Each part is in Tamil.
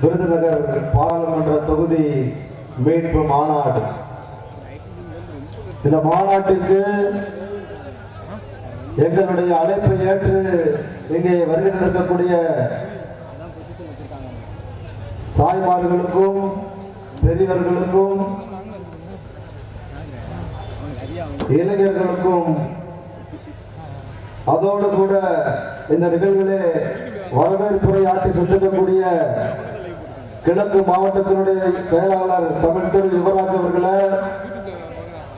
விருதுநகர் பாராளுமன்ற தொகுதி மீட்பு மாநாடு. இந்த மாநாட்டுக்கு எங்களுடைய அழைப்பை ஏற்று இங்கே வருகை தந்திருக்கக்கூடிய தாய்மார்களுக்கும் பெரியவர்களுக்கும் இளைஞர்களுக்கும் அதோடு கூட இந்த நிகழ்விலே வரவேற்புரை ஆற்றி சென்றிருக்கக்கூடிய கிழக்கு மாவட்டத்தினுடைய செயலாளர் தமிழ் திரு யுவராஜ் அவர்களை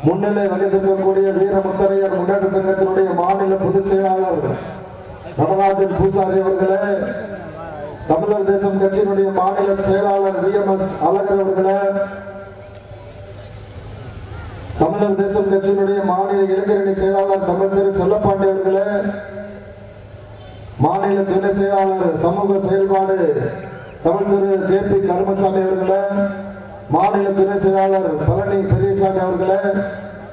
முன்னிலை வகித்திருக்கக்கூடிய வீரமுத்தரையர் முன்னேற்ற சங்கத்தினுடைய மாநில பொதுச் செயலாளர் நடராஜன் பூசாரி அவர்களே தமிழர் தேசம் கட்சியினுடைய மாநில செயலாளர் வி எம் எஸ் அழகர் அவர்களே தமிழர் தேசம் கட்சியினுடைய மாநில இளைஞரணி செயலாளர் தமிழ் திரு செல்லப்பாண்டி அவர்களே மாநில துணை செயலாளர் சமூக செயல்பாடு தமிழ் திரு கே பி கருமசாமி அவர்களை மாநில துணை செயலாளர் பழனி பெரியசாமி அவர்களை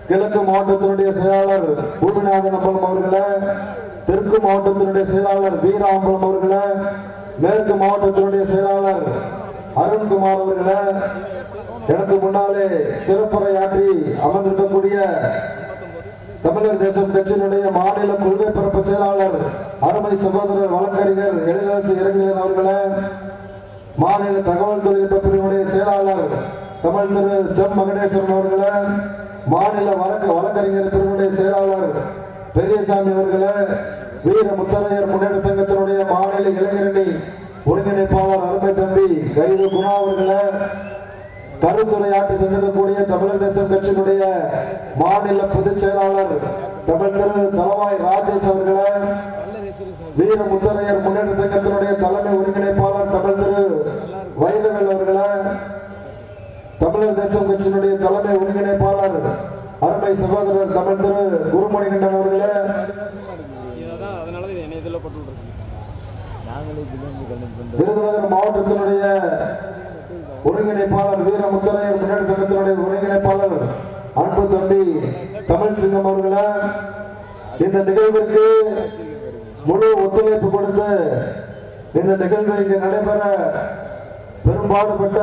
கிழக்கு மாவட்டத்தினுடைய செயலாளர் பூமிநாதன் அம்பலம் அவர்களை தெற்கு மாவட்டத்தினுடைய செயலாளர் வீராம்பலம் அவர்களை மேற்கு மாவட்டத்தினுடைய செயலாளர் அருண்குமார் அவர்களை எனக்கு முன்னாலே சிறப்புரையாற்றி அமர்ந்திருக்கக்கூடிய தமிழர் தேசம் கட்சியினுடைய மாநில கொள்கை பரப்பு செயலாளர் அருமை சகோதரர் வழக்கறிஞர் எழிலரசு இறங்கியன் அவர்களை மாநில தகவல் தொழில்நுட்ப பிரிவினுடைய செயலாளர் தமிழ் திரு செம் மகனேஸ்வரன் அவர்களை மாநில வழக்கு வழக்கறிஞர் பிரிவினுடைய செயலாளர் பெரியசாமி அவர்களை வீர முத்தரையர் முன்னேற்ற சங்கத்தினுடைய மாநில இளைஞரணி ஒருங்கிணைப்பாளர் அருமை தம்பி கைது குணா அவர்களை கருத்துரையாற்றி சென்றிருக்கக்கூடிய தமிழர் தேசம் கட்சியினுடைய மாநில பொதுச் செயலாளர் தமிழ் திரு தலவாய் ராஜேஷ் அவர்களை வீர முத்தரையர் முன்னேற்ற சங்கத்தினுடைய தலைமை ஒருங்கிணைப்பாளர் தமிழ் திரு வைரவேல் அவர்களே தமிழர் தேசம் கட்சியினுடைய தலைமை ஒருங்கிணைப்பாளர் அருமை சகோதரர் தமிழ் திரு குருமணிகண்டன் அவர்களே. விருதுநகர் மாவட்டத்தினுடைய ஒருங்கிணைப்பாளர் வீர முத்தரையர் முன்னேற்ற சங்கத்தினுடைய ஒருங்கிணைப்பாளர் அன்பு தம்பி தமிழ் சிங்கம் அவர்களே இந்த நிகழ்விற்கு முழு ஒத்துழைப்பு கொடுத்து இந்த நிகழ்வு இங்கு நடைபெற பெரும்பாடுபட்ட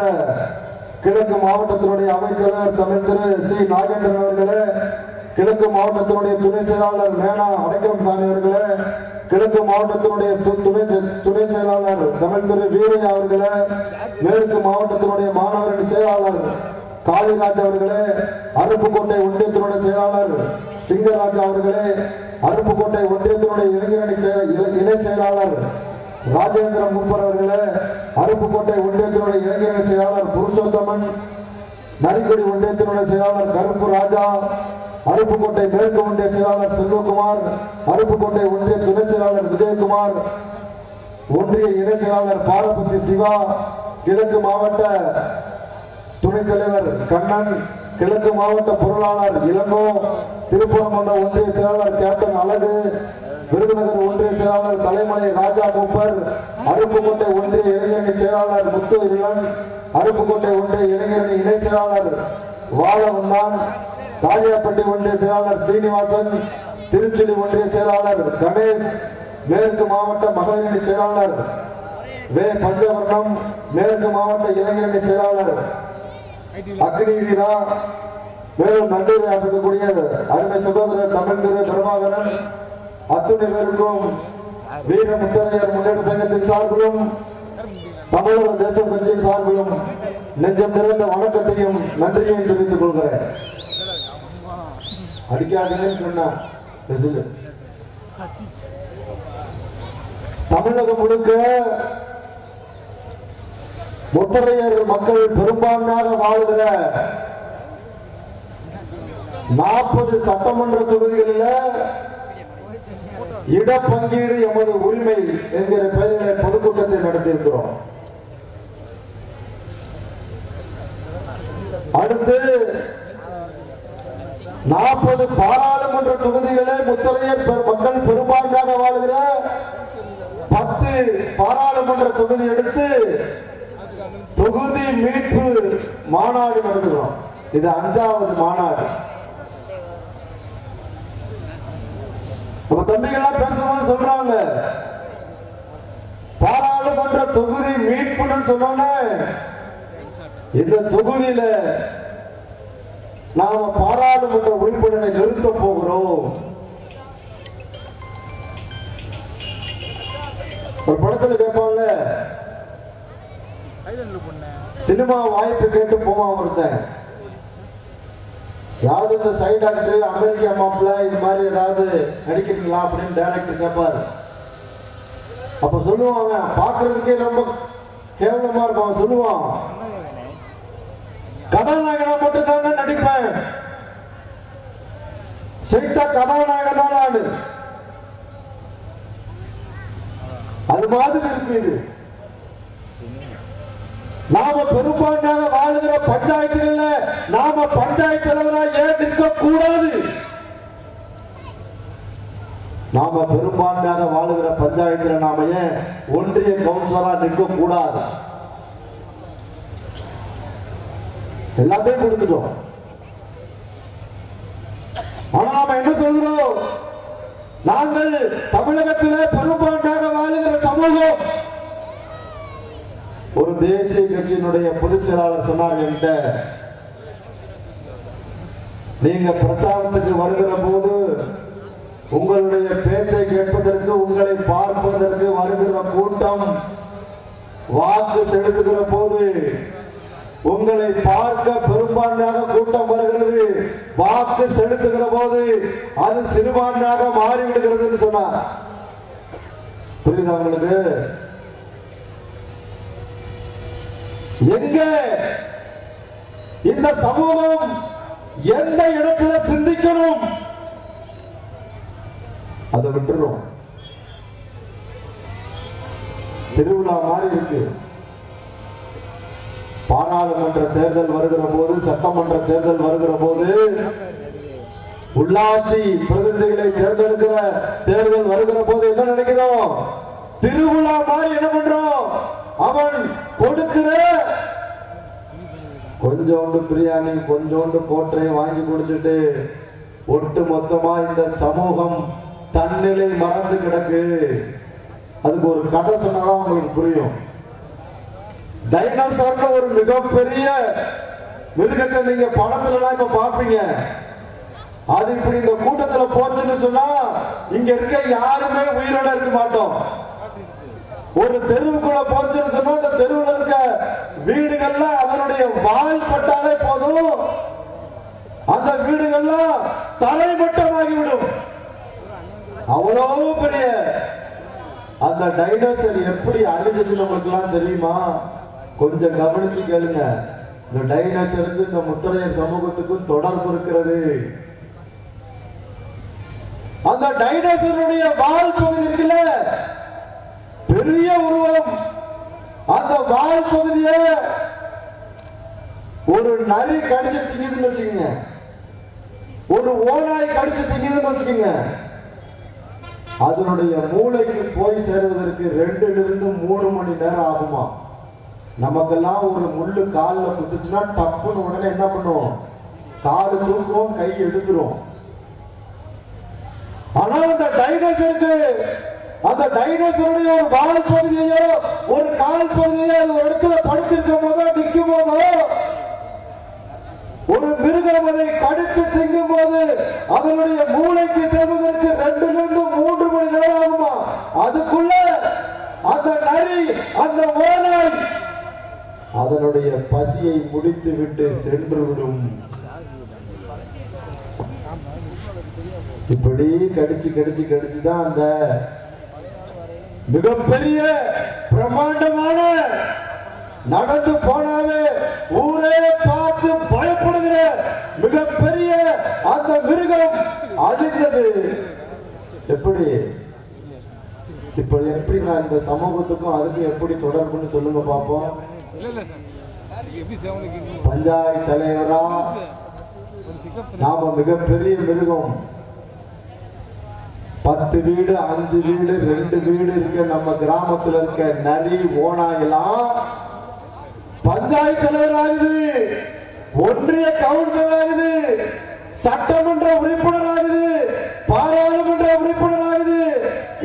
கிழக்கு மாவட்டத்தினுடைய அமைச்சர் தமிழ் திரு சி. நாகேந்திரன் அவர்களே கிழக்கு மாவட்டத்தினுடைய துணை செயலாளர் மேனா அடைக்கலம் சாமி அவர்களே கிழக்கு மாவட்டத்தினுடைய சு- துணை செ- துணை செயலாளர் தமிழ் திரு வீரையா அவர்களே மேற்கு மாவட்டத்தினுடைய மாணவரின் செயலாளர் காளிராஜ் அவர்களே அருப்புக்கோட்டை ஒன்றியத்தினுடைய செயலாளர் சிங்கராஜா அவர்களே அருப்புக்கோட்டை ஒன்றியத்தினுடைய இளைஞரணி இணை செயலாளர் ராஜேந்திர முப்பர் அவர்களே அருப்புக்கோட்டை ஒன்றியத்தினுடைய இளைஞரணி செயலாளர் புருஷோத்தமன் நரிக்குடி ஒன்றியத்தினுடைய செயலாளர் கருப்பு ராஜா அருப்புக்கோட்டை மேற்கு ஒன்றிய செயலாளர் செல்வகுமார் அருப்புக்கோட்டை ஒன்றிய துணை செயலாளர் விஜயகுமார் ஒன்றிய இணை செயலாளர் பாரபதி சிவா கிழக்கு மாவட்ட துணைத் தலைவர் கண்ணன் கிழக்கு மாவட்ட பொருளாளர் இளங்கோ திருப்பரங்குன்ற ஒன்றிய செயலாளர் கேப்டன் அழகு விருதுநகர் ஒன்றிய செயலாளர் தலைமலை ராஜா மூப்பர் அருப்புக்கோட்டை ஒன்றிய இளைஞரணி செயலாளர் முத்து இளன் அருப்புக்கோட்டை ஒன்றிய இளைஞரணி இணை செயலாளர் வாழவந்தான் காளியாப்பட்டி ஒன்றிய செயலாளர் சீனிவாசன் திருச்சுழி ஒன்றிய செயலாளர் கணேஷ் மேற்கு மாவட்ட மகளிரணி செயலாளர் வே பஞ்சவர்ணம் மேற்கு மாவட்ட இளைஞரணி செயலாளர் அக்னி வீரா மேலும் நன்றி இருக்கக்கூடிய அருமை சகோதரர் தமிழ் திரு பிரபாகரன் அத்துணை பேருக்கும் வீர முத்தரையர் முன்னேற்ற சங்கத்தின் சார்பிலும் தமிழர் தேசம் கட்சியின் சார்பிலும் நெஞ்சம் நிறைந்த வணக்கத்தையும் நன்றியையும் தெரிவித்துக் கொள்கிறேன். அடிக்காதீங்கன்னு சொன்ன தமிழகம் முழுக்க முத்தரையர் மக்கள் பெரும்பான்மையாக வாழ்கிற நாற்பது சட்டமன்ற தொகுதிகளில் இடப்பங்கீடு எமது உரிமை என்கிற பெயரிலே பொதுக்கூட்டத்தை நடத்தியிருக்கிறோம். அடுத்து நாற்பது பாராளுமன்ற தொகுதிகளை முத்தரையர் மக்கள் பெரும்பான்மையாக வாழ்கிற பத்து பாராளுமன்ற தொகுதி எடுத்து தொகுதி மீட்பு மாநாடு நடத்துகிறோம். இது அஞ்சாவது மாநாடு. நம்ம தம்பிகள்லாம் பேசும்போது சொல்றாங்க. பாராளுமன்ற தொகுதி மீட்புன்னு சொன்னோன்னே இந்த தொகுதியில நாம பாராளுமன்ற உறுப்பினரை நிறுத்த போகிறோம். ஒரு படத்துல கேட்பாங்க சினிமா வாய்ப்பு கேட்டு போவான் ஒருத்தன். யாவது இந்த சைட் ஆக்டர் அமெரிக்கா மாப்பிள்ள இது மாதிரி ஏதாவது நடிக்கிறீங்களா அப்படின்னு டைரக்டர் கேட்பாரு அப்ப சொல்லுவாங்க பாக்குறதுக்கே ரொம்ப கேவலமா இருக்கும் அவன் சொல்லுவான் கதாநாயகனா மட்டும் தாங்க நடிப்பேன். ஸ்ட்ரைட்டா கதாநாயகன் தான் நானு அது மாதிரி இருக்கு இது. நாம பெரும்பான்மையாக வாழுகிற பஞ்சாயத்துகள்ல நாம பஞ்சாயத்து தலைவராக ஏன் நிற்க கூடாது நாம பெரும்பான்மையாக வாழுகிற பஞ்சாயத்துல நாம ஏன் ஒன்றிய கவுன்சிலரா நிற்க கூடாது எல்லாத்தையும் கொடுத்துட்டோம். ஆனா நாம என்ன சொல்கிறோம்? நாங்கள் தமிழகத்திலே பெரும்பான்மையாக வாழுகிற சமூகம் ஒரு தேசிய கட்சியினுடைய பொதுச் செயலாளர் சொன்னார் என்கிட்ட. நீங்க பிரச்சாரத்துக்கு வருகிற போது உங்களுடைய பேச்சை கேட்பதற்கு உங்களை பார்ப்பதற்கு வருகிற கூட்டம் வாக்கு செலுத்துகிற போது உங்களை பார்க்க பெரும்பான்மையாக கூட்டம் வருகிறது. வாக்கு செலுத்துகிற போது அது சிறுபான்மையாக மாறிவிடுகிறது சொன்னார். புரியுதா உங்களுக்கு? எங்க? இந்த சமூகம் எந்த இடத்துல சிந்திக்கணும்? அதை விட்டுரும் திருவிழா மாதிரி இருக்கு. பாராளுமன்ற தேர்தல் வருகிற போது சட்டமன்ற தேர்தல் வருகிற போது உள்ளாட்சி பிரதிநிதிகளை தேர்ந்தெடுக்கிற தேர்தல் வருகிற போது என்ன நினைக்கிறோம்? திருவிழா மாதிரி என்ன பண்றோம்? அவன் கொடுக்கிற கொஞ்சோண்டு பிரியாணி கொஞ்சோண்டு போற்றை வாங்கி குடிச்சிட்டு ஒட்டு மொத்தமா இந்த சமூகம் தன்னிலை மறந்து கிடக்கு. அதுக்கு ஒரு கதை சொன்னாதான் உங்களுக்கு புரியும். டைனோசர்னு ஒரு மிகப்பெரிய மிருகத்தை நீங்க படத்துல எல்லாம் இப்ப பாப்பீங்க அது இப்படி இந்த கூட்டத்துல போச்சுன்னு சொன்னா இங்க இருக்க யாருமே உயிரோட இருக்க மாட்டோம். ஒரு தெருவுக்குள்ள போச்சுன்னு சொன்னா அந்த தெருவுல இருக்க வீடுகள்ல அதனுடைய வால் பட்டாலே போதும். அந்த வீடுகள்லாம் தலைமட்டமாகிவிடும். அவ்வளவு பெரிய அந்த டைனோசர் எப்படி அழிஞ்சது நம்மளுக்கு எல்லாம் தெரியுமா? கொஞ்சம் கவனிச்சு கேளுங்க. இந்த டைனோசருக்கு இந்த முத்தரையர் சமூகத்துக்கும் தொடர்பு இருக்கிறது. அந்த டைனோசருடைய வால் பகுதி இருக்குல்ல பெரிய உருவம். அந்த வால் பகுதிய ஒரு நரி கடிச்சு திங்குதுன்னு வச்சுக்கோங்க. ஒரு ஓநாய் கடிச்சு திங்குதுன்னு வச்சுக்கோங்க. அதனுடைய மூளைக்கு போய் சேருவதற்கு ரெண்டுல இருந்து மூணு மணி நேரம் ஆகுமா? நமக்கெல்லாம் ஒரு முள்ளு காலில் குத்துச்சுன்னா டப்புன்னு உடனே என்ன பண்ணுவோம்? காடு தூக்குவோம் கை எடுத்துரும். ஆனா அந்த டைனோசருக்கு அந்த டைனோசருடைய ஒரு வால் பகுதியோ ஒரு கால் பகுதியோ அது ஒரு இடத்துல படுத்திருக்கும் போதோ நிற்கும் போதோ ஒரு மிருகம் அதை கடித்து திங்கும் போது அதனுடைய மூளைக்கு செல்வதற்கு ரெண்டு மூன்று மணி நேரம் ஆகுமா? அதுக்குள்ள அந்த நரி அந்த ஓனாய் அதனுடைய பசியை முடித்து விட்டு சென்று விடும் இப்படி கடிச்சு கடிச்சு கடிச்சுதான் அந்த மிகப்பெரிய பிரம்மாண்டமான நடந்து போனாவே ஊரே பார்த்து பயப்படுகிற மிகப்பெரிய அந்த மிருகம் அழிந்தது. எப்படி? இப்ப எப்படி நான் இந்த சமூகத்துக்கும் அதுக்கும் எப்படி தொடர்புன்னு சொல்லுங்க பாப்போம். எப்படி பஞ்சாயத்து தலைவரா? நாம மிகப்பெரிய மிருகம். பத்து வீடு அஞ்சு வீடு ரெண்டு வீடு இருக்க நம்ம கிராமத்துல இருக்க நரி ஓனாயெல்லாம் பஞ்சாயத்து தலைவர் ஆகுது. ஒன்றிய கவுன்சிலர் ஆகுது. சட்டமன்ற உறுப்பினர் ஆகுது. பாராளுமன்ற உறுப்பினர் ஆகுது.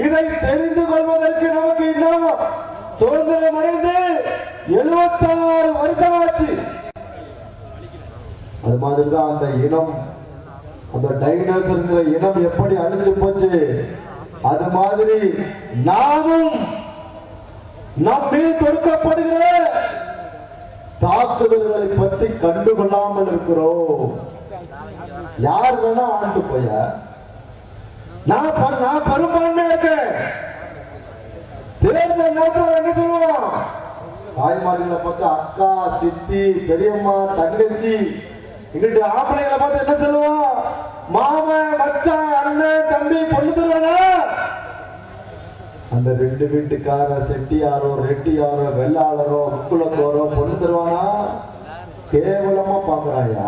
இதை தெரிந்து கொள்வதற்கு நமக்கு இன்னும் சுதந்திரம் அடைந்து எழுபத்தாறு வருஷம் ஆச்சு அது மாதிரிதான் அந்த இனம் அந்த டைனோசர்ங்கிற இனம் எப்படி அழிஞ்சு போச்சு? அது மாதிரி நாமும் நம் தொடுக்கப்படுகிற தாக்குதல்களை பற்றி கண்டுகொள்ளாமல் இருக்கிறோம். யார் வேணா ஆண்டு போய? நான் நான் பெரும்பான்மையா இருக்கேன். தேர்தல் நேரத்தில் என்ன சொல்லுவோம் தாய்மார்களை பார்த்து அக்கா சித்தி பெரியம்மா தங்கச்சி இங்கிட்டு ஆம்பளைங்களை பார்த்து என்ன சொல்லுவோம் மாமன் மச்சான் அண்ணன் தம்பி பொண்ணு தருவானா அந்த ரெண்டு வீட்டுக்கார செட்டியாரோ ரெட்டியாரோ வெள்ளாளரோ முக்குளத்தோரோ பொண்ணு தருவானா கேவலமா பாக்குறாயா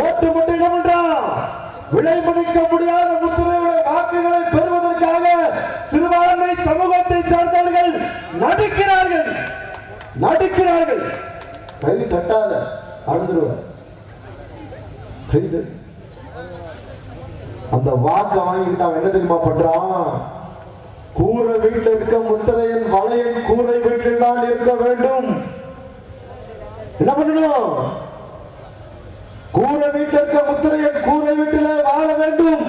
ஓட்டு மட்டும் என்ன பண்றான் விலை மதிக்க முடியாத முத்திரைகளை வாக்குகளை பெறுவதற்காக சிறுபான்மை சமூகத்தை சார்ந்தவர்கள் நடிக்கிறார்கள். நடிக்கிறார்கள். கை தட்டாத. அறந்துருவ அந்த வாக்க வாங்கிட்டு அவன் என்ன தெரியுமா பண்றான்? கூரை வீட்டில் இருக்க முத்திரையின் வளையன் கூரை வீட்டில் தான் இருக்க வேண்டும். என்ன பண்ணணும்? கூரை வீட்டில் இருக்க முத்திரையன் கூரை வீட்டிலே வாழ வேண்டும்.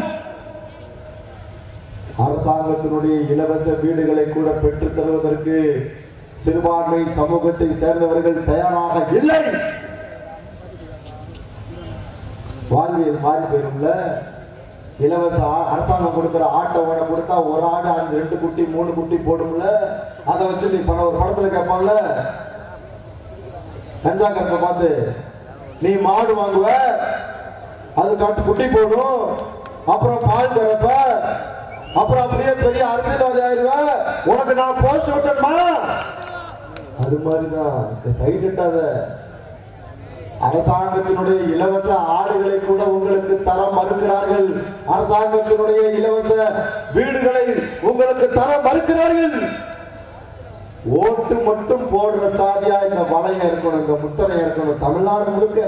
அரசாங்கத்தினுடைய இலவச வீடுகளை கூட பெற்றுத் தருவதற்கு சிறுபான்மை சமூகத்தை சேர்ந்தவர்கள் தயாராக இல்லை. வாழ்வியல் மாறி போயிரும்ல இலவச அரசாங்கம் கொடுக்குற ஆட்டை ஓட கொடுத்தா ஒரு ஆடு அந்த ரெண்டு குட்டி மூணு குட்டி போடும்ல. அதை வச்சு நீ பண்ண ஒரு படத்துல கேட்பான்ல. கஞ்சா கருப்பை பார்த்து நீ மாடு வாங்குவ அது காட்டு குட்டி போடும். அப்புறம் பால் கறப்ப. அப்புறம் அப்படியே பெரிய அரசியல்வாதி ஆயிருவ. உனக்கு நான் போஸ்ட் விட்டேன்மா அது மாதிரிதான். கை தட்டாத அரசாங்கத்தினுடைய இலவச ஆடுகளை கூட உங்களுக்கு தர மறுக்கிறார்கள். அரசாங்கத்தினுடைய இலவச வீடுகளை உங்களுக்கு தர மறுக்கிறார்கள். ஓட்டு மட்டும் போடுற சாதியா இந்த வளையம் இருக்கணும் இந்த முத்தனை இருக்கணும் தமிழ்நாடு முழுக்க.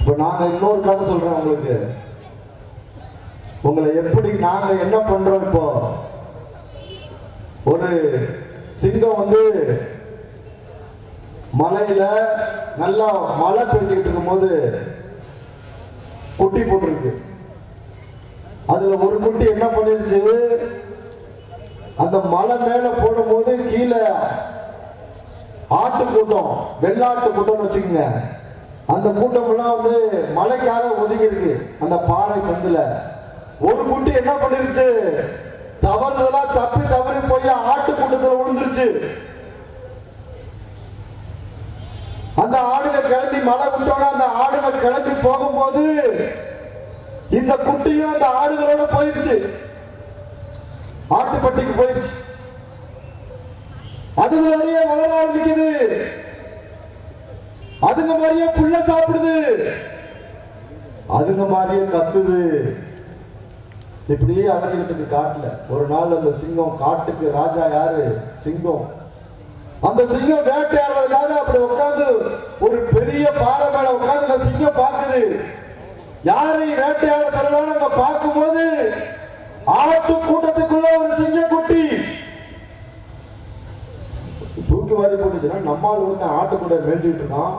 இப்ப நாங்க இன்னொரு கதை சொல்றேன் உங்களுக்கு. உங்களை எப்படி நாங்க என்ன பண்றோம் இப்போ? ஒரு சிங்கம் வந்து மலையில நல்லா மழை பெஞ்சுக்கிட்டு இருக்கும்போது குட்டி போட்டிருக்கு. அதுல ஒரு குட்டி என்ன பண்ணிருச்சு? அந்த மலை மேல போடும்போது கீழே ஆட்டு கூட்டம் வெள்ளாட்டு கூட்டம்னு வச்சுக்கோங்க. அந்த கூட்டம் எல்லாம் வந்து மலைக்காக ஒதுங்கி இருக்கு அந்த பாறை சந்துல. ஒரு குட்டி என்ன பண்ணிருச்சு? தவறுதலா தப்பி தவறி போய் ஆட்டு கூட்டத்துல விழுந்துருச்சு. அந்த ஆடுங்க கிளம்பி மழை விட்டோன்னா அந்த ஆடுங்க கிளம்பி போகும்போது இந்த குட்டியும் அந்த ஆடுகளோட போயிடுச்சு ஆட்டுப்பட்டிக்கு அது அதுங்களோடய வளர ஆரம்பிக்குது அதுங்க மாதிரியே புள்ள சாப்பிடுது. அதுங்க மாதிரியே கத்துது. இப்படியே அலைஞ்சுக்கிட்டு காட்டுல. ஒரு நாள் அந்த சிங்கம் காட்டுக்கு ராஜா யாரு? சிங்கம். அந்த சிங்கம் வேட்டையாடுறதுக்காக அப்படி உட்காந்து ஒரு பெரிய பாறை மேல உட்கார்ந்து அந்த சிங்கம் பார்க்குது யாரை வேட்டையாட செல்லலாம்னு அங்க பார்க்கும்போது ஆட்டு கூட்டத்துக்குள்ள ஒரு சிங்க குட்டி தூக்கி வாரி போட்டுச்சுன்னா நம்மால் வந்து ஆட்டு கூட மேய்ஞ்சிட்டு இருக்கான்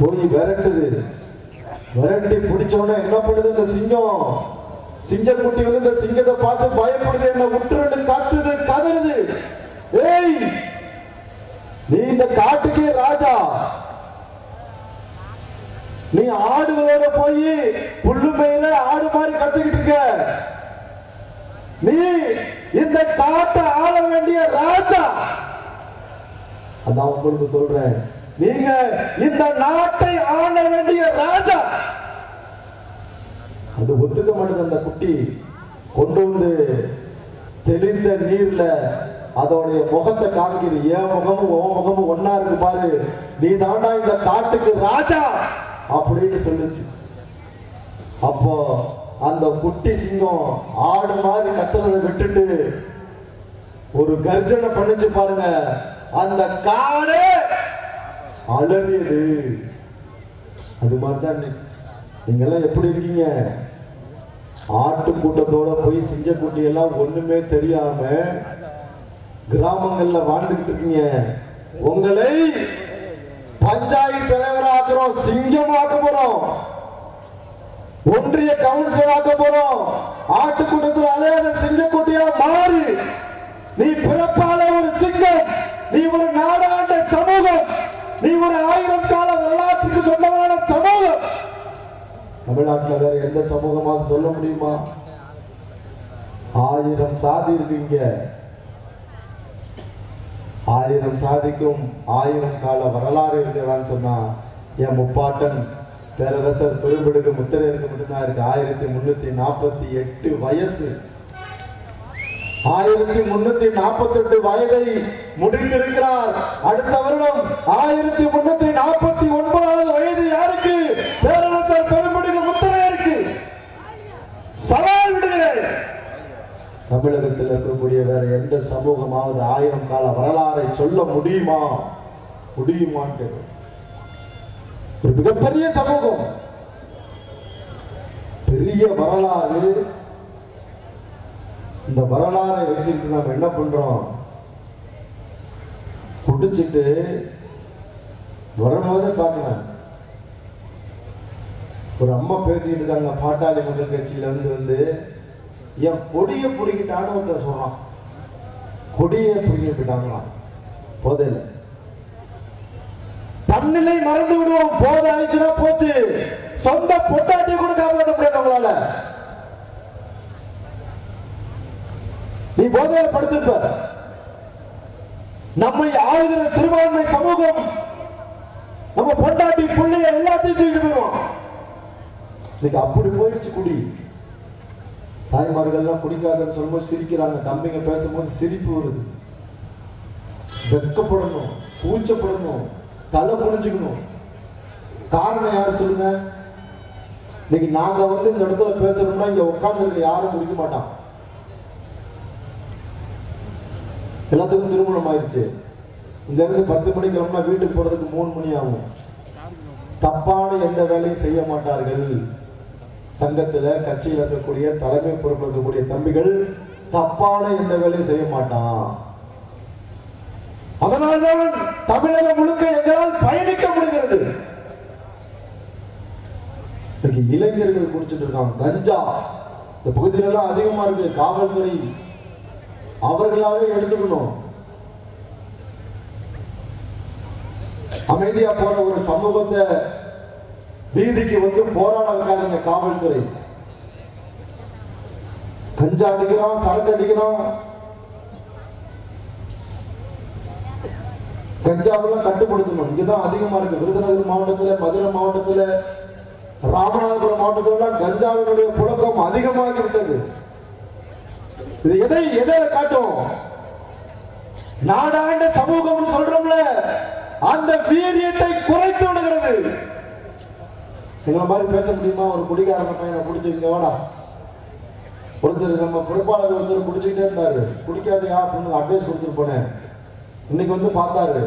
போய் விரட்டுது. விரட்டி பிடிச்சோடனே என்ன பண்ணுது இந்த சிங்கம்? சிங்க குட்டி வந்து இந்த சிங்கத்தை பார்த்து பயப்படுது. என்ன விட்டுருன்னு கத்துது கதறுது. ஏய் நீ இந்த காட்டுக்கே ராஜா. நீ ஆடுகளோட போய் புல்லு மேல ஆடு மாதிரி கத்துக்கிட்டு இருக்க. நீ இந்த காட்டை ஆள வேண்டிய ராஜா. அதான் உங்களுக்கு சொல்றேன். நீங்க இந்த நாட்டை ஆள வேண்டிய ராஜா. அது ஒத்துக்க மாட்டேது அந்த குட்டி. கொண்டு வந்து தெளிந்த நீர்ல அதோடைய முகத்தை காமிக்குது. என் முகமும் உன் முகமும் ஒன்னா இருக்கு பாரு. நீ தாண்டா இந்த காட்டுக்கு ராஜா அப்படின்னு சொல்லுச்சு. அப்போ அந்த குட்டி சிங்கம் ஆடு மாதிரி கத்துறதை விட்டுட்டு ஒரு கர்ஜனை பண்ணிச்சு பாருங்க. அந்த காடு அலறியது. அது மாதிரிதான். நீ- நீங்க எல்லாம் எப்படி இருக்கீங்க? ஆட்டு கூட்டத்தோட போய் சிங்கக்குட்டி எல்லாம் ஒண்ணுமே தெரியாம கிராமங்கள்ல வாழ்ந்துகிட்டு இருக்கீங்க. உங்களை பஞ்சாயத்து தலைவராக்குறோம் சிங்கமாக்க போறோம். ஒன்றிய கவுன்சிலர் ஆக்க போறோம். ஆட்டுக்கூட்டத்தில் அலையாத சிங்கக்குட்டியா மாறி நீ பிறப்பால ஒரு சிங்கம் நீ ஒரு நாடாண்ட சமூகம் நீ ஒரு ஆயிரம் கால வரலாற்றுக்கு சொந்தமான சமூகம். தமிழ்நாட்டுல வேற எந்த சமூகமா சொல்ல முடியுமா? ஆயிரம் சாதி இருக்கீங்க ஆயிரம் சாதிக்கும் ஆயிரம் கால வரலாறு இருக்குதான்னு சொன்னா என் முப்பாட்டன் பேரரசர் பெரும்பிடுக்கு முத்திரையருக்கு மட்டும்தான் இருக்கு. ஆயிரத்தி முன்னூத்தி நாற்பத்தி எட்டு வயசு. ஆயிரத்தி முன்னூத்தி நாற்பத்தி எட்டு வயதை முடிந்திருக்கிறார் அடுத்த வருடம் ஆயிரத்தி முன்னூத்தி நாற்பத்தி ஒன்பதாவது வயது யாருக்கு பேரரசர் பெரும்பிடுக்கு முத்திரையருக்கு சவால் விடுகிறேன் தமிழகத்தில் இருக்கக்கூடிய வேற எந்த சமூகமாவது ஆயிரம் கால வரலாறை சொல்ல முடியுமா? முடியுமான்னு கேட்கிறேன். ஒரு மிகப்பெரிய சமூகம். பெரிய வரலாறு. இந்த வரலாறை வச்சுக்கிட்டு நம்ம என்ன பண்றோம்? குடிச்சிட்டு வரும்போதே பார்க்கிறேன் ஒரு அம்மா பேசிக்கிட்டு இருக்காங்க. பாட்டாளி மக்கள் கட்சியில இருந்து வந்து என் கொடியை பிடிக்கிட்டான்னு ஒருத்தர் சொல்றான். கொடியை பிடிக்க போதையில் தன்னிலை மறந்து விடுவோம். போதை ஆயிடுச்சுன்னா போச்சு. சொந்த பொட்டாட்டி கூட காப்பாற்ற முடியாது அவங்களால நீ போதையில படுத்திருப்ப. நம்மை ஆளுகிற சிறுபான்மை சமூகம் நம்ம பொண்டாட்டி பிள்ளைய எல்லாத்தையும் தூக்கிட்டு போயிடும் இன்னைக்கு அப்படி போயிடுச்சு குடி. தாய்மார்கள்லாம் குடிக்காதன்னு சொல்லும்போது சிரிக்கிறாங்க. தம்பிங்க பேசும்போது சிரிப்பு வருது. வெக்கப்படணும் கூச்சப்படணும் தலை புரிஞ்சுக்கணும் காரணம் யாரு சொல்லுங்க? இன்னைக்கு நாங்க வந்து இந்த இடத்துல பேசுறோம்னா இங்க உட்காந்துருக்க யாரும் குடிக்க மாட்டான். எல்லாத்துக்கும் திருமணம் ஆயிடுச்சு. இந்த இருந்து பத்து மணிக்கு கிளம்புனா வீட்டுக்கு போறதுக்கு மூணு மணி ஆகும். தப்பான எந்த வேலையும் செய்ய மாட்டார்கள். சங்கத்துல கட்சியில் இருக்கக்கூடிய தலைமை பொறுப்பில் இருக்கக்கூடிய தம்பிகள் தப்பான எந்த வேலையும் செய்ய மாட்டான். அதனால்தான் தமிழகம் முழுக்க எங்களால் பயணிக்க முடிகிறது. இன்னைக்கு இளைஞர்கள் குடிச்சிட்டு இருக்காங்க. கஞ்சா. இந்த பகுதியில எல்லாம் அதிகமா இருக்கு. காவல்துறை அவர்களாவே எடுத்துக்கணும். அமைதியா போற ஒரு சமூகத்தை வீதிக்கு வந்து போராட வைக்காதீங்க காவல்துறை. கஞ்சா அடிக்கிறோம் சரக்கு அடிக்கிறோம் கஞ்சாவெல்லாம் கட்டுப்படுத்தணும். இங்கதான் அதிகமா இருக்கு. விருதுநகர் மாவட்டத்துல மதுரை மாவட்டத்துல ராமநாதபுரம் மாவட்டத்திலாம் கஞ்சாவினுடைய புழக்கம் அதிகமாகி விட்டது. இது எதை எதை காட்டும்? நாடாண்ட சமூகம் சொல்றோம்ல அந்த வீரியத்தை குறைத்து விடுகிறது. எங்களை மாதிரி பேச முடியுமா? ஒரு குடிகாரன பையனை குடிச்சு வேடா. ஒருத்தர் நம்ம பொறுப்பாளர் ஒருத்தர் குடிச்சுக்கிட்டே இருந்தாரு. குடிக்காதயா அப்படின்னு அட்வைஸ் கொடுத்துட்டு போனேன். இன்னைக்கு வந்து பார்த்தாரு.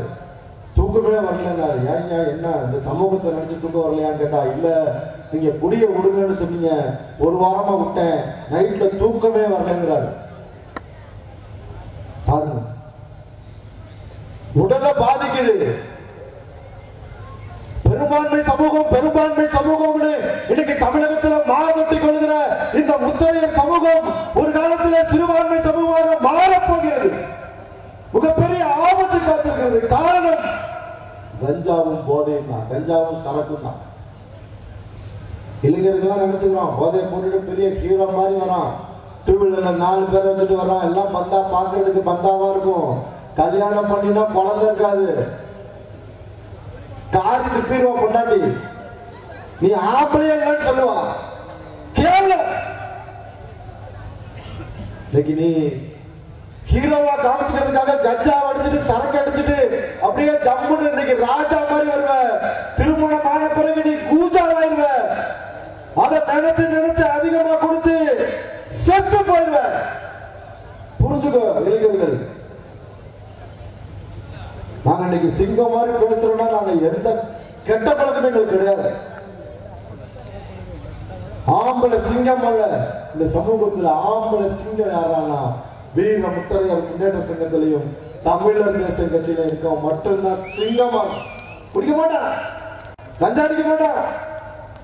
தூக்கமே வரலன்னாரு. ஏன் ஏன் என்ன? இந்த சமூகத்தை நினைச்சு தூக்கம் வரலையான்னு கேட்டா இல்ல நீங்க குடிய விடுங்கன்னு சொன்னீங்க. ஒரு வாரமா விட்டேன். நைட்ல தூக்கமே வரலங்கிறாரு. பாருங்க. உடலை பாதிக்குது. பெரும்பான்மை சமூகம் பெரும்பான்மை தமிழகத்துல மாதட்டி கொள்கிற இந்த முத்திரைய சமூகம் ஒரு காலத்துல சிறுபான்மை சமூகமாக மாறப்போகிறது மிகப்பெரிய ஆபத்து காத்திருக்கிறது. காரணம் கஞ்சாவும் போதையும் தான். கஞ்சாவும் சரக்கும் தான். இளைஞர்கள்லாம் நினைச்சுக்கிறோம் போதையை போட்டுட்டு பெரிய ஹீரோ மாதிரி வரான். டூ வீலர்ல நாலு பேர் வந்துட்டு வர்றான். எல்லாம் பந்தா பாக்குறதுக்கு பந்தாவா இருக்கும். கல்யாணம் பண்ணினா குழந்தை இருக்காது. காதுக்கு துப்பிடுவா பொண்டாட்டி நீ ஆப்பிளே இல்லைன்னு சொல்லுவா. கேவலம் இன்னைக்கு நீ ஹீரோவா காமிச்சுக்கிறதுக்காக கஞ்சா அடிச்சுட்டு சரக்கு அடிச்சுட்டு அப்படியே ஜம்முன்னு இன்னைக்கு ராஜா மாதிரி வருவ. திருமணம் ஆன பிறகு நீ கூஜாவாயிருவ அதை நினைச்சு நினைச்சு அதிகமா குடிச்சு செத்து போயிருவ. புரிஞ்சுக்கோ இளைஞர்கள். நாங்க இன்னைக்கு சிங்கம் மாதிரி பேசுறோம்னா நாங்க எந்த கெட்ட பழக்கமே எங்களுக்கு கிடையாது. ஆம்பளை சிங்கம் அல்ல. இந்த சமூகத்துல ஆம்பளை சிங்கம் யாரானா? வீர முத்தரையர் முன்னேற்ற சங்கத்திலையும் தமிழர் தேச கட்சியில இருக்கவன் மட்டும்தான் சிங்கமா குடிக்க மாட்டான். கஞ்சா அடிக்க மாட்டான்.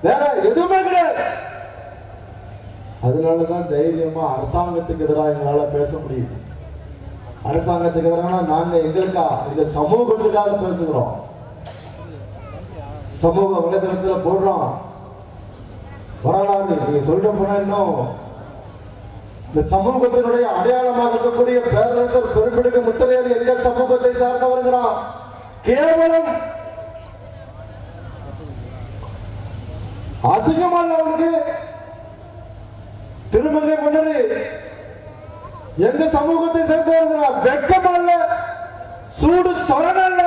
வேற எதுவுமே கிடையாது. அதனாலதான் தைரியமா அரசாங்கத்துக்கு எதிராக எங்களால பேச முடியுது. அரசாங்கத்துக்கு எதிராக நாங்க எங்களுக்கா? இந்த சமூகத்துக்காக பேசுகிறோம். சமூக வலைதளத்துல போடுறோம். வரலாறு நீங்க சொல்ல போனா இன்னும் இந்த சமூகத்தினுடைய அடையாளமாக இருக்கக்கூடிய பேரரசர் பெரும்பிடுக்கு முத்திரையர் எங்க சமூகத்தை சார்ந்தவர்களாம் கேவலம். அசிங்கமான அவனுக்கு திருமங்கை மன்னரு எந்த சமூகத்தை சேர்ந்தவர்களா வெட்கமா சூடு சொரணல்ல.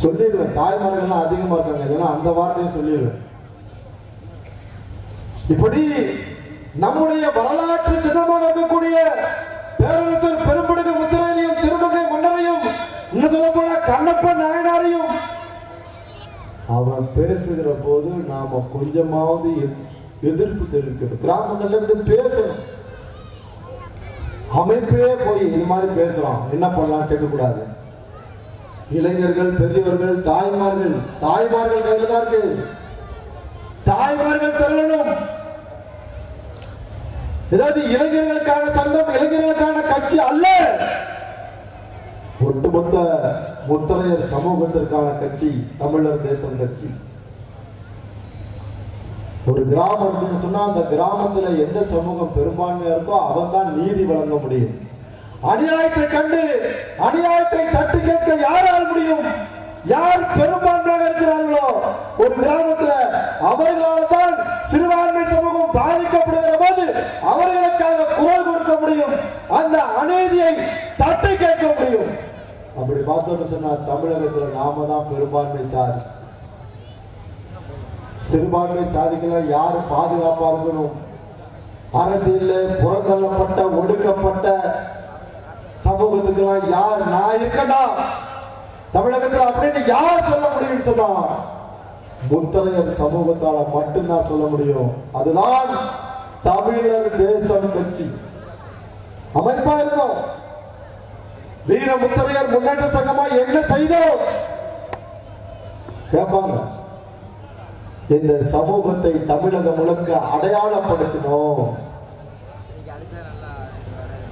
சொல்லிடுவேன். தாய்மார்கள்லாம் அதிகமா இருக்காங்க. இல்லைன்னா அந்த வார்த்தையும் சொல்லிடுவேன். இப்படி நம்முடைய வரலாற்று சின்னமாக இருக்கக்கூடிய பேரரசர் பெரும்படுக முத்திரையையும் திருமகை மன்னரையும் இன்னும் சொல்ல போனா கண்ணப்ப நாயனாரையும் அவன் பேசுகிற போது நாம கொஞ்சமாவது எதிர்ப்பு தெரிவிக்கணும். கிராமங்கள்ல இருந்து பேசணும். அமைப்பே போய் இது மாதிரி பேசுறான் என்ன பண்ணலாம் கேட்கக்கூடாது. இளைஞர்கள் பெரியவர்கள் தாய்மார்கள் தாய்மார்கள் கையில் தான் இருக்கு. தாய்மார்கள் திரளணும். ஏதாவது இளைஞர்களுக்கான சங்கம் இளைஞர்களுக்கான கட்சி அல்ல. ஒட்டுமொத்த முத்தரையர் சமூகத்திற்கான கட்சி தமிழர் தேசம் கட்சி. ஒரு கிராமம் சொன்னா அந்த கிராமத்துல எந்த சமூகம் பெரும்பான்மையா இருக்கோ அவன் தான் நீதி வழங்க முடியும். அநியாயத்தை கண்டு அநியாயத்தை தட்டு கேட்க யாரால் முடியும்? யார் பெரும்பான்மையாக இருக்கிறார்களோ ஒரு கிராமத்துல அவர்களால் தான் சிறுபான்மை சமூகம் பாதிக்கப்படுகிற போது அவர்களுக்காக குரல் கொடுக்க முடியும். அந்த அநீதியை தட்டி கேட்க முடியும். அப்படி பார்த்தோம்னு சொன்னா தமிழகத்துல நாம தான் பெரும்பான்மை சாதி. சிறுபான்மை சாதிக்கல யார் பாதுகாப்பா இருக்கணும்? அரசியல் புறந்தள்ளப்பட்ட ஒடுக்கப்பட்ட சமூகத்துக்கெல்லாம் யார் நான் இருக்கடா தமிழகத்தில் அப்படின்னு யார் சொல்ல முடியும்னு சொன்னா முத்தரையர் சமூகத்தால மட்டும்தான் சொல்ல முடியும். அதுதான் தமிழர் தேசம் கட்சி அமைப்பா இருந்தோம். வீர முத்தரையர் முன்னேற்ற சங்கமா என்ன செய்தோம்? கேட்பாங்க இந்த சமூகத்தை தமிழகம் முழுக்க அடையாளப்படுத்தினோம்.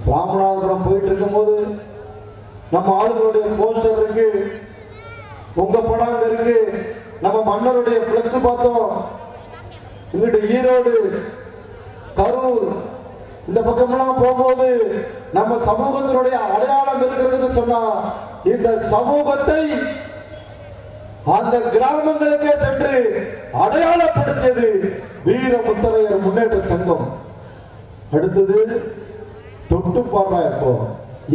ராமநாதபுரம் போயிட்டு இருக்கும்போது நம்ம ஆளுங்களுடைய போஸ்டர் இருக்கு. உங்க படம் அங்க இருக்கு. நம்ம மன்னருடைய பிளக்ஸ் பார்த்தோம். இங்கிட்டு ஈரோடு கரூர் இந்த பக்கமெல்லாம் போகும்போது நம்ம சமூகத்தினுடைய அடையாளம் இருக்கிறதுன்னு சொன்னா இந்த சமூகத்தை அந்த கிராமங்களுக்கே சென்று அடையாளப்படுத்தியது வீர முத்தரையர் முன்னேற்ற சங்கம். அடுத்தது தொட்டு பாடுறா இப்போ.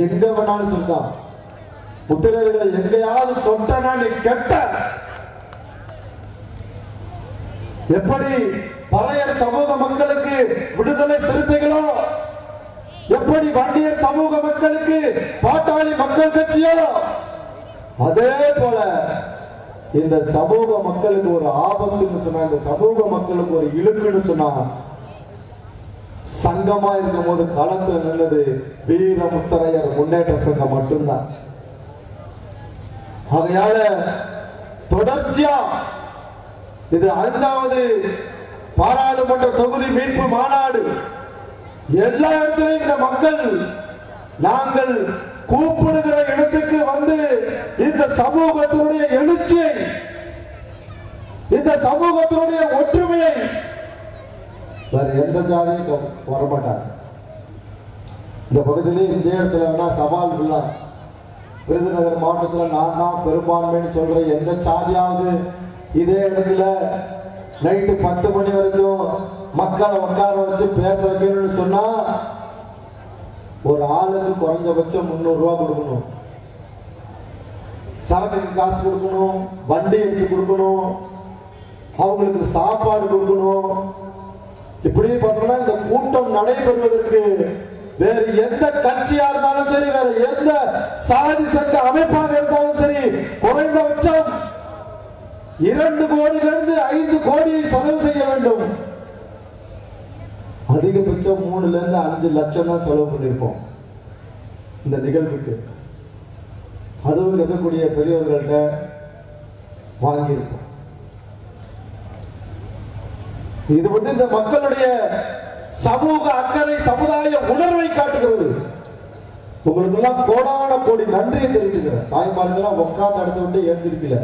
எங்க வேணாலும் சொல்லிதான் முத்திரையர்களை எங்கேயாவது தொட்டனா நீ கெட்ட. எப்படி பறையர் சமூக மக்களுக்கு விடுதலை சிறுத்தைகளோ? எப்படி வண்டியர் சமூக மக்களுக்கு பாட்டாளி மக்கள் கட்சியோ? அதே போல இந்த சமூக மக்களுக்கு ஒரு ஆபத்துன்னு சொன்னா இந்த சமூக மக்களுக்கு ஒரு இழுக்குன்னு சொன்னா சங்கமா இருக்கும் போது களத்துல நின்னது வீர முத்தரையர் முன்னேற்ற சங்கம் மட்டும்தான். ஆகையால தொடர்ச்சியா இது ஐந்தாவது பாராளுமன்ற தொகுதி மீட்பு மாநாடு. எல்லா இடத்திலும் இந்த மக்கள் நாங்கள் கூப்பிடுகிற இடத்துக்கு வந்து இந்த சமூகத்தினுடைய எழுச்சியை இந்த சமூகத்தினுடைய ஒற்றுமையை வேற எந்த ஜாதியும் வரமாட்டாங்க. இந்த பகுதியிலே இந்த இடத்துல வேணா சவால் இல்லை விருதுநகர் மாவட்டத்தில் நான் தான் பெரும்பான்மைன்னு சொல்கிறேன் எந்த சாதியாவது இதே இடத்துல நைட்டு பத்து மணி வரைக்கும் மக்களை உட்கார வச்சு பேச வைக்கணும்னு சொன்னால் ஒரு ஆளுக்கு குறைஞ்சபட்சம் முந்நூறுரூவா கொடுக்கணும். சரக்குக்கு காசு கொடுக்கணும் வண்டி எடுத்து கொடுக்கணும் அவங்களுக்கு சாப்பாடு கொடுக்கணும். இப்படி பார்த்தோம்னா இந்த கூட்டம் நடைபெறுவதற்கு வேறு எந்த கட்சியா இருந்தாலும் சரி வேற எந்த சாதி சங்க அமைப்பாக இருந்தாலும் சரி குறைந்தபட்சம் இரண்டு கோடியிலிருந்து ஐந்து கோடியை செலவு செய்ய வேண்டும். அதிகபட்சம் மூணுல இருந்து அஞ்சு லட்சம் தான் செலவு பண்ணியிருப்போம். இந்த நிகழ்வுக்கு. அதுவும் இருக்கக்கூடிய பெரியவர்கள்ட்ட வாங்கியிருப்போம். இது வந்து இந்த மக்களுடைய சமூக அக்கறை சமுதாய உணர்வை காட்டுகிறது. உங்களுக்கு எல்லாம் கோடான கோடி நன்றியை தெரிவிச்சுக்கிறேன். தாய்மார்கள்லாம் உட்கார்ந்து இடத்த விட்டு எழுந்திருக்கல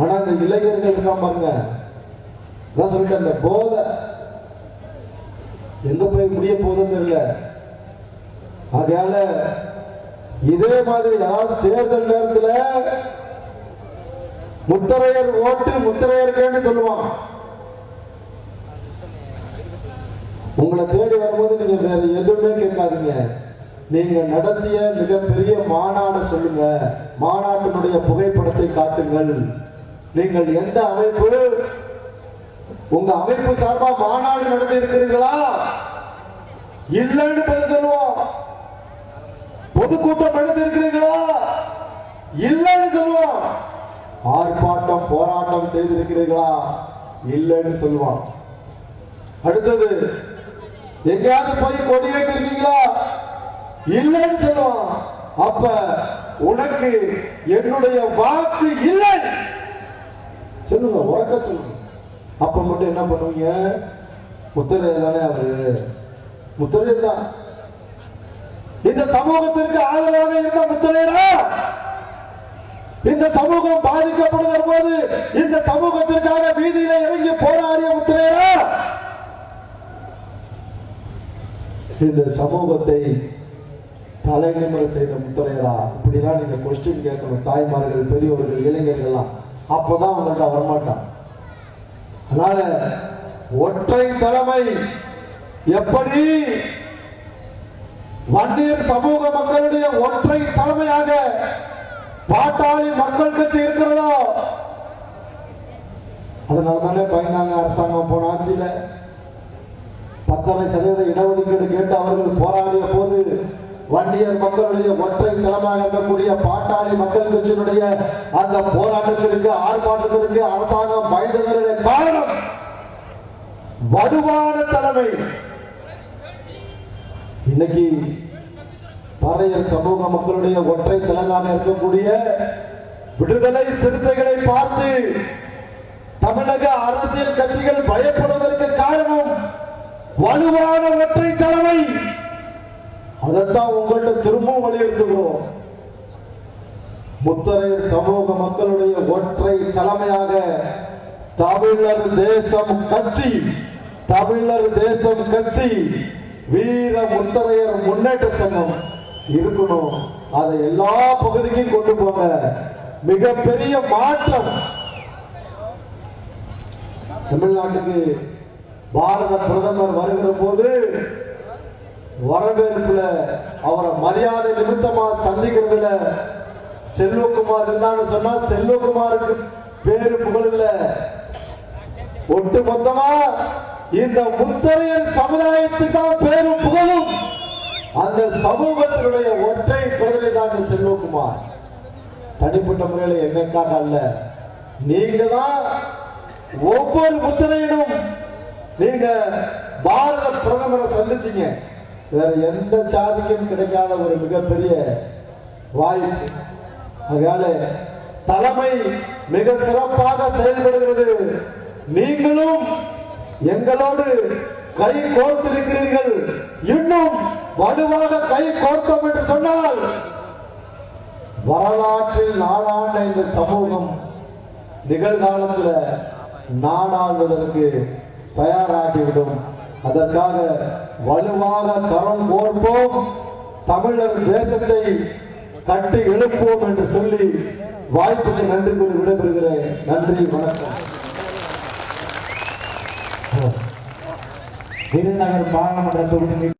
ஆனா இந்த இளைஞர்கள் இருக்கா பாருங்க. அதான் சொல்லிட்டு அந்த போதை. எங்க போய் முடிய போதும் தெரியல. ஆகையால இதே மாதிரி அதாவது தேர்தல் நேரத்துல முத்தரையர் ஓட்டு முத்தரையருக்கேன்னு சொல்லுவான். உங்களை தேடி வரும்போது நீங்க வேற எதுவுமே கேட்காதீங்க. நீங்க நடத்திய மிகப்பெரிய மாநாடு சொல்லுங்க. மாநாட்டினுடைய புகைப்படத்தை காட்டுங்கள். நீங்கள் எந்த அமைப்பு? உங்க அமைப்பு சார்பா மாநாடு நடத்தி இருக்கிறீர்களா இல்லைன்னு பதில் சொல்லுவோம். பொதுக்கூட்டம் நடத்தி இருக்கிறீர்களா இல்லைன்னு சொல்லுவோம். ஆர்ப்பாட்டம் போராட்டம் செய்திருக்கிறீர்களா? இல்லைன்னு சொல்லுவான் அடுத்தது எங்கேயாவது போய் கொடி வைத்திருக்கீங்களா இல்லைன்னு சொல்லுவோம். அப்ப உனக்கு என்னுடைய வாக்கு இல்லை. சொல்லுங்க உறக்க சொல்லுங்க. அப்ப மட்டும் என்ன பண்ணுவீங்க? முத்தரையர் தானே அவரு? முத்தரையர் தான். இந்த சமூகத்திற்கு ஆதரவாக இருந்த முத்தரையரா? இந்த சமூகம் பாதிக்கப்படுகிற போது இந்த சமூகத்திற்காக வீதியில இறங்கி போராடிய முத்திரையரா? இந்த சமூகத்தை தலைநிமிர செய்த முத்தரையரா? இப்படிலாம் நீங்க கொஸ்டின் கேட்கணும். தாய்மார்கள் பெரியோர்கள் இளைஞர்கள்லாம். அப்போதான் அவங்கள்ட்ட வரமாட்டான் அதனால ஒற்றை தலைமை எப்படி வன்னியர் சமூக மக்களுடைய ஒற்றை தலைமையாக பாட்டாளி மக்கள் கட்சி இருக்கிறதோ? அதனால தானே பயந்தாங்க அரசாங்கம் போன ஆட்சியில. பத்தரை சதவீத இடஒதுக்கீடு கேட்டு அவர்கள் போராடிய போது வன்னியர் மக்களுடைய ஒற்றை களமாக இருக்கக்கூடிய பாட்டாளி மக்கள் கட்சியினுடைய அந்த போராட்டத்திற்கு ஆர்ப்பாட்டத்திற்கு அரசாங்கம் பயந்ததனுடைய காரணம் வலுவான தலைமை. இன்னைக்கு பறையர் சமூக மக்களுடைய ஒற்றை தலமாக இருக்கக்கூடிய விடுதலை சிறுத்தைகளை பார்த்து தமிழக அரசியல் கட்சிகள் பயப்படுவதற்கு காரணம் வலுவான ஒற்றை தலைமை. அதைத்தான் உங்கள்கிட்ட திரும்பவும் வலியுறுத்துகிறோம். முத்தரையர் சமூக மக்களுடைய ஒற்றை தலைமையாக தமிழர் தேசம் கட்சி தமிழர் தேசம் கட்சி வீர முத்தரையர் முன்னேற்ற சங்கம் இருக்கணும். அதை எல்லா பகுதிக்கும் கொண்டு போங்க. மிகப்பெரிய மாற்றம் தமிழ்நாட்டுக்கு பாரத பிரதமர் வருகிற போது வரவேற்புல அவரை மரியாதை நிமித்தமா சந்திக்கிறதுல செல்வகுமார் இருந்தான்னு சொன்னா செல்வகுமாருக்கு பேரு புகழ் இல்ல ஒட்டு மொத்தமா இந்த முத்தரையர் சமுதாயத்துக்கு தான் பேரும் புகழும். அந்த சமூகத்தினுடைய ஒற்றை பிரதிநிதி தான் இந்த செல்வகுமார். தனிப்பட்ட முறையில் என்னைக்காக அல்ல நீங்க தான் ஒவ்வொரு முத்திரையிலும் நீங்க பாரத பிரதமரை சந்திச்சீங்க. வேற எந்த சாதிக்கும் கிடைக்காத ஒரு மிகப்பெரிய வாய்ப்பு. அதனால தலைமை மிக சிறப்பாக செயல்படுகிறது. நீங்களும் எங்களோடு கை கோர்த்திருக்கிறீர்கள். இன்னும் வலுவாக கை கோர்த்தோம் என்று சொன்னால் வரலாற்றில் நாடாண்ட இந்த சமூகம் நிகழ்காலத்தில் நாடாள்வதற்கு தயாராகிவிடும். அதற்காக வலுவாக கரம் கோர்ப்போம். தமிழர் தேசத்தை கட்டி எழுப்போம் என்று சொல்லி வாய்ப்புக்கு நன்றி கூறி விடைபெறுகிறேன். நன்றி வணக்கம். விருதுநகர் பாராளுமன்ற தொகுதி